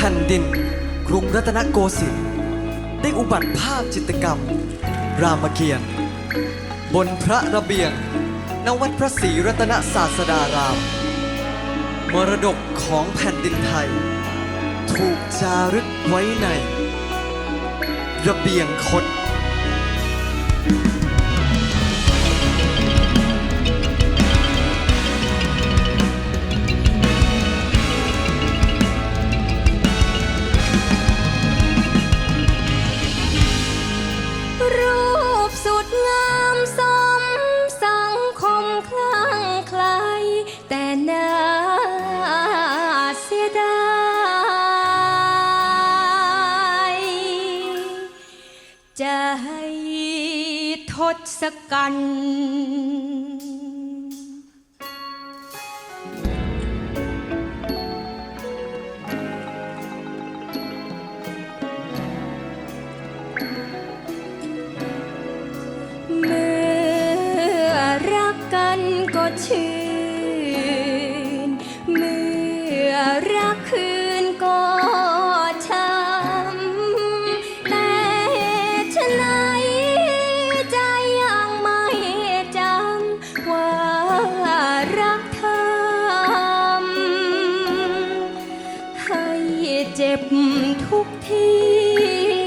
แผ่นดิน กรุงรัตนโกสินทร์ได้อุบัติภาพจิตรกรรม รามเกียรติ์บนพระระเบียงณวัดพระศรีรัตนศาสดาราม มรดกของแผ่นดินไทย ถูกจารึกไว้ใน ระเบียงคด ทศกัณฐ์เมื่อรักกันก็เชื่อ เจ็บทุกที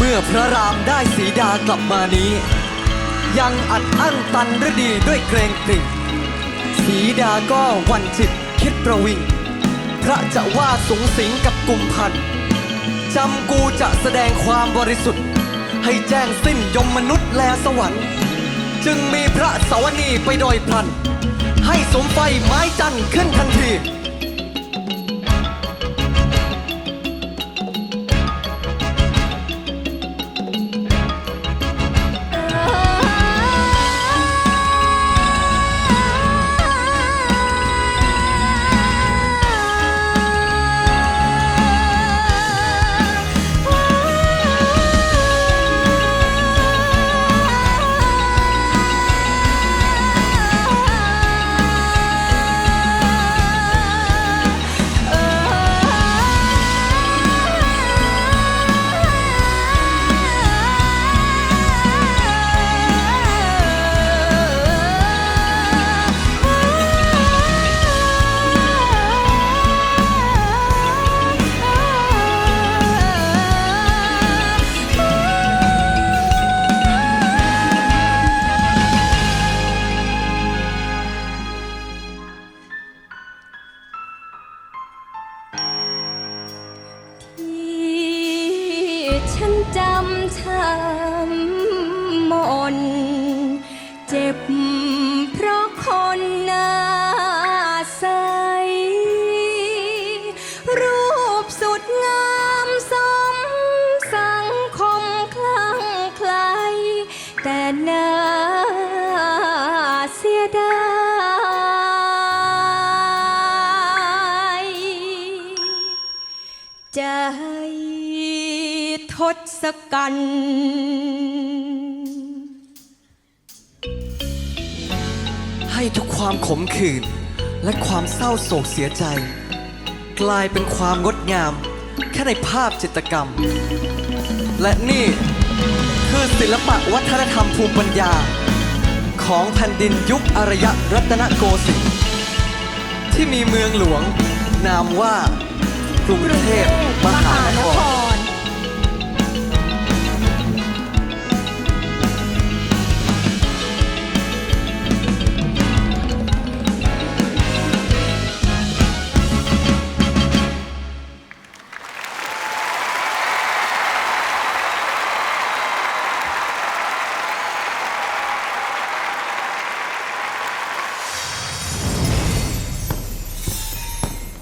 เมื่อพระรามได้สีดากลับมานี้ ยังอัดอั้นตันฤดีด้วยเกรงกริ่งสีดาก็วันจิตคิดประวิง พระจะว่าสูงสิงกับกุมพันจำกูจะแสดงความบริสุทธิ์ ให้แจ้งสิ้นยมมนุษย์และสวรรค์ จึงมีพระสวนีไปโดยพลัน ให้สมไฟไม้จันทร์ขึ้นทันที ฉันจำช้ำมน เจ็บเพราะคนหน้าใส รูปสุดงามสมสังคมคลั่งไคลแต่น่าเสียดายใจ ศกัณฐ์ให้ทุกความขมขื่นและความเศร้าโศกเสียใจ กลายเป็นความงดงาม แค่ในภาพจิตรกรรม และนี่คือศิลปะวัฒนธรรมภูมิปัญญา ของแผ่นดินยุคอารยรัตนโกสินทร์ที่มีเมืองหลวง นามว่ากรุงเทพมหานคร